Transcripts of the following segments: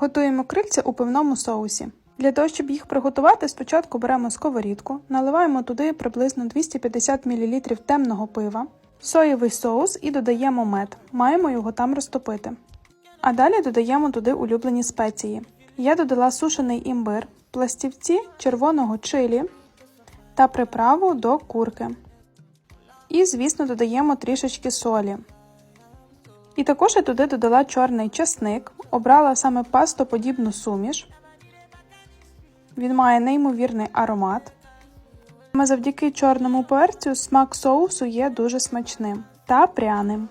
Готуємо крильця у пивному соусі. Для того, щоб їх приготувати, спочатку беремо сковорідку, наливаємо туди приблизно 250 мл темного пива, соєвий соус і додаємо мед. Маємо його там розтопити. А далі додаємо туди улюблені спеції. Я додала сушений імбир, пластівці червоного чилі та приправу до курки. І, звісно, додаємо трішечки солі. І також я туди додала чорний часник, обрала саме пастоподібну суміш. Він має неймовірний аромат. Саме завдяки чорному перцю смак соусу є дуже смачним та пряним.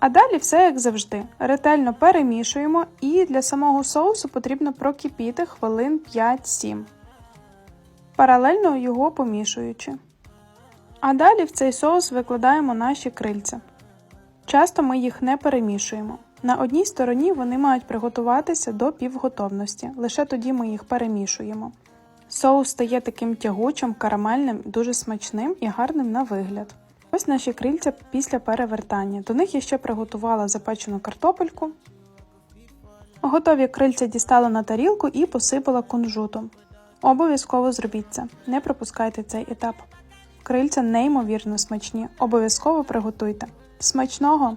А далі все як завжди. Ретельно перемішуємо і для самого соусу потрібно прокипіти хвилин 5-7, паралельно його помішуючи. А далі в цей соус викладаємо наші крильця. Часто ми їх не перемішуємо. На одній стороні вони мають приготуватися до півготовності, лише тоді ми їх перемішуємо. Соус стає таким тягучим, карамельним, дуже смачним і гарним на вигляд. Ось наші крильця після перевертання. До них я ще приготувала запечену картопельку. Готові крильця дістала на тарілку і посипала кунжутом. Обов'язково зробіть це, не пропускайте цей етап. Крильця неймовірно смачні, обов'язково приготуйте. Смачного!